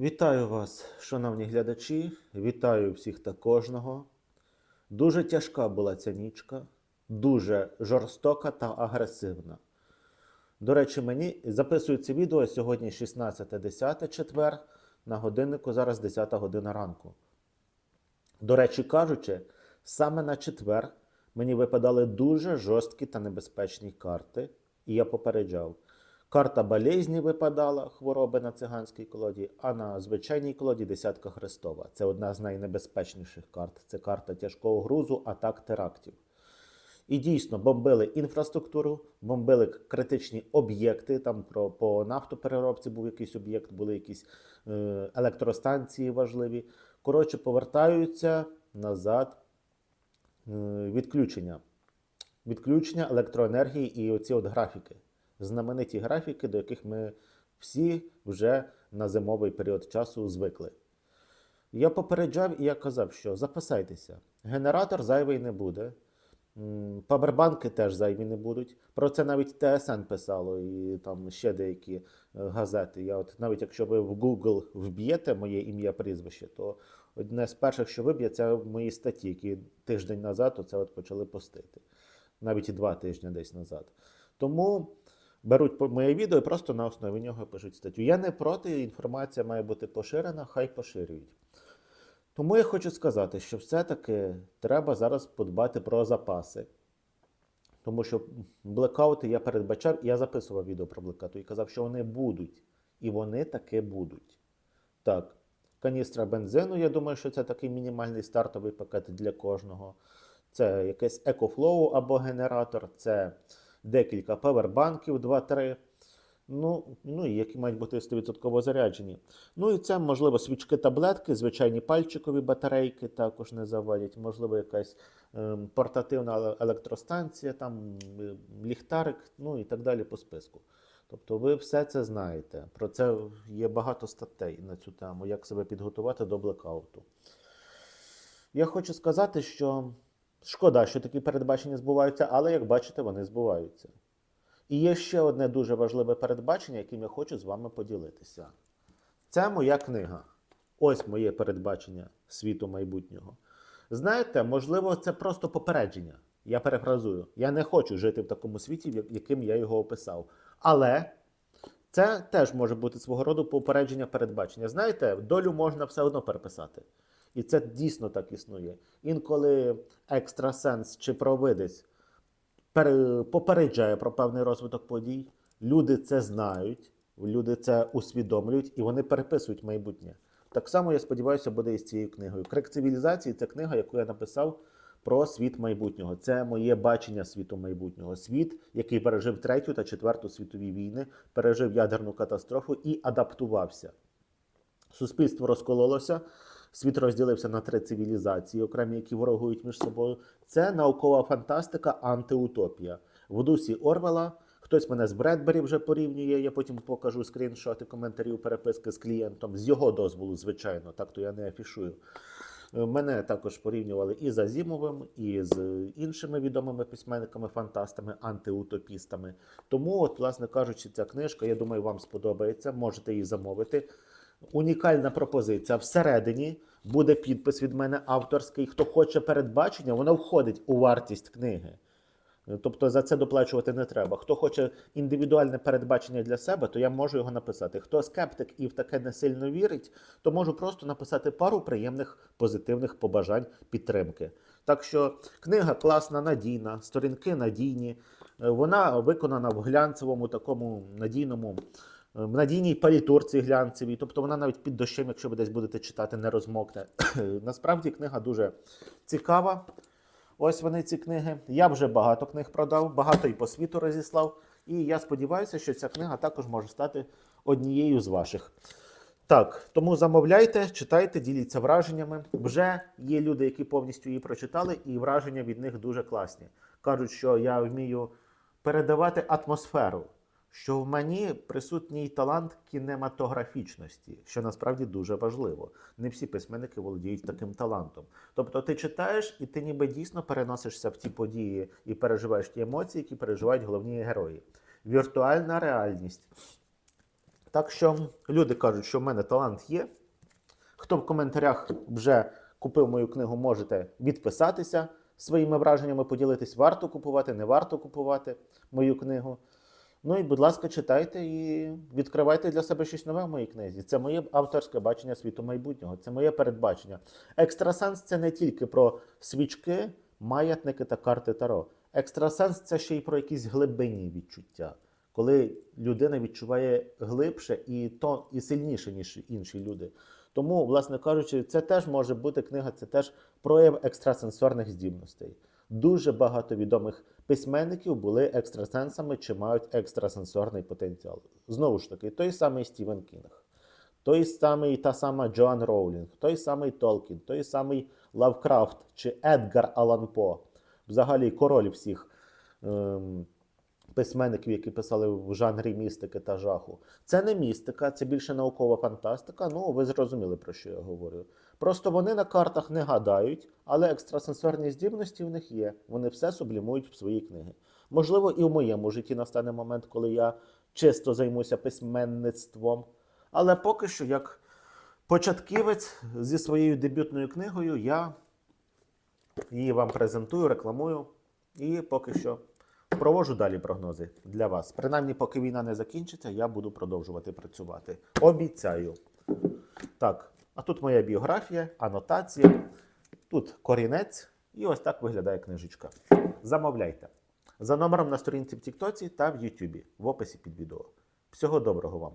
Вітаю вас, шановні глядачі. Вітаю всіх та кожного. Дуже тяжка була ця нічка, дуже жорстока та агресивна. До речі, мені записую відео сьогодні 16.10 четвер, на годиннику зараз 10 година ранку. До речі, кажучи, саме на четвер мені випадали дуже жорсткі та небезпечні карти, і я попереджав. Карта болезні випадала хвороби на циганській колоді, а на звичайній колоді десятка Христова. Це одна з найнебезпечніших карт. Це карта тяжкого грузу, атак терактів. І дійсно бомбили інфраструктуру, бомбили критичні об'єкти. Там про по нафтопереробці був якийсь об'єкт, були якісь е, електростанції важливі. Коротше, повертаються назад е, відключення. Відключення електроенергії і оці от графіки. Знамениті графіки, до яких ми всі вже на зимовий період часу звикли. Я попереджав і я казав, що запасайтеся. Генератор зайвий не буде. Павербанки теж зайві не будуть. Про це навіть ТСН писало і там ще деякі е, газети. Я от навіть якщо ви в Google вб'єте моє ім'я прізвище, то одне з перших, що виб'є, це мої статті, які тиждень назад оце от почали постити. Навіть і два тижні десь назад. Тому беруть моє відео і просто на основі нього пишуть статтю. Я не проти, інформація має бути поширена, хай поширюють. Тому я хочу сказати, що все-таки треба зараз подбати про запаси. Тому що блекаути я передбачав, я записував відео про блекаути і казав, що вони будуть. І вони таки будуть. Так, каністра бензину, я думаю, що це такий мінімальний стартовий пакет для кожного. Це якийсь EcoFlow або генератор, це декілька павербанків 2-3. Ну, ну які мають бути 100% заряджені. Ну і це, можливо, свічки таблетки, звичайні пальчикові батарейки також не заводять, можливо, якась ем, портативна електростанція, там е, ліхтарик, ну і так далі по списку. Тобто ви все це знаєте. Про це є багато статей на цю тему, як себе підготувати до блекауту. Я хочу сказати, що шкода, що такі передбачення збуваються, але як бачите, вони збуваються. І є ще одне дуже важливе передбачення, яким я хочу з вами поділитися. Це моя книга. Ось моє передбачення світу майбутнього. Знаєте, можливо, це просто попередження. Я перефразую. Я не хочу жити в такому світі, яким я його описав. Але це теж може бути свого роду попередження передбачення. Знаєте, долю можна все одно переписати. І це дійсно так існує. Інколи екстрасенс чи провидець попереджає про певний розвиток подій. Люди це знають, люди це усвідомлюють і вони переписують майбутнє. Так само, я сподіваюся, буде і з цією книгою. Крик цивілізації це книга, яку я написав про світ майбутнього. Це моє бачення світу майбутнього. Світ, який пережив третю та четверту світові війни, пережив ядерну катастрофу і адаптувався. Суспільство розкололося, світ розділився на три цивілізації, окремі, які ворогують між собою. Це наукова фантастика, антиутопія. В дусі Орвела. Хтось мене з Бредбері вже порівнює. Я потім покажу скріншоти коментарів переписки з клієнтом з його дозволу, звичайно, так то я не афішую. Е, Мене також порівнювали і з Азімовим, і з іншими відомими письменниками-фантастами, антиутопістами. Тому, от, власне кажучи, ця книжка, я думаю, вам сподобається. Можете її замовити. Унікальна пропозиція. Всередині буде підпис від мене авторський. Хто хоче передбачення, воно входить у вартість книги. Тобто за це доплачувати не треба. Хто хоче індивідуальне передбачення для себе, то я можу його написати. Хто скептик і в таке не сильно вірить, то можу просто написати пару приємних позитивних побажань підтримки. Так що книга класна, надійна, сторінки надійні. Е, Вона виконана в глянцевому такому надійному. е, В надійній палітурці глянцевій, тобто вона навіть під дощем, якщо ви десь будете читати, не розмокне. Насправді книга дуже цікава. Ось вони ці книги. Я вже багато книг продав, багато і по світу розіслав. І я сподіваюся, що ця книга також може стати однією з ваших. Так, тому замовляйте, читайте, діліться враженнями. Вже є люди, які повністю її прочитали, і враження від них дуже класні. Кажуть, що я вмію передавати атмосферу, що в мені присутній талант кінематографічності, що насправді дуже важливо. Не всі письменники володіють таким талантом. Тобто ти читаєш, і ти ніби дійсно переносишся в ті події і переживаєш ті емоції, які переживають головні герої. Віртуальна реальність. Так що люди кажуть, що в мене талант є. Хто в коментарях вже купив мою книгу, можете відписатися своїми враженнями, поділитись, варто купувати, не варто купувати мою книгу. Ну і, будь ласка, читайте і відкривайте для себе щось нове в моїй книзі. Це моє авторське бачення світу майбутнього, це моє передбачення. Екстрасенс це не тільки про свічки, маятники та карти Таро. Екстрасенс це ще й про якісь глибинні відчуття, коли людина відчуває глибше і то і сильніше, ніж інші люди. Тому, власне кажучи, це теж може бути книга, це теж прояв екстрасенсорних здібностей. Дуже багато відомих письменників були екстрасенсами чи мають екстрасенсорний потенціал. Знову ж таки, той самий Стівен Кінг, той самий та сама Джоан Роулінг, той самий Толкін, той самий Лавкрафт чи Едгар Алан По, взагалі король всіх ем, письменників, які писали в жанрі містики та жаху. Це не містика, це більше наукова фантастика. Ну, ви зрозуміли, про що я говорю. Просто вони на картах не гадають, але екстрасенсорні здібності в них є. Вони все сублімують в свої книги. Можливо, і в моєму житті настане момент, коли я чисто займуся письменництвом. Але поки що, як початківець зі своєю дебютною книгою, я її вам презентую, рекламую і поки що проводжу далі прогнози для вас. Принаймні, поки війна не закінчиться, я буду продовжувати працювати. Обіцяю. Так, а тут моя біографія, анотація, тут корінець, і ось так виглядає книжечка. Замовляйте. За номером на сторінці в Тіктоці та в Ютубі в описі під відео. Всього доброго вам!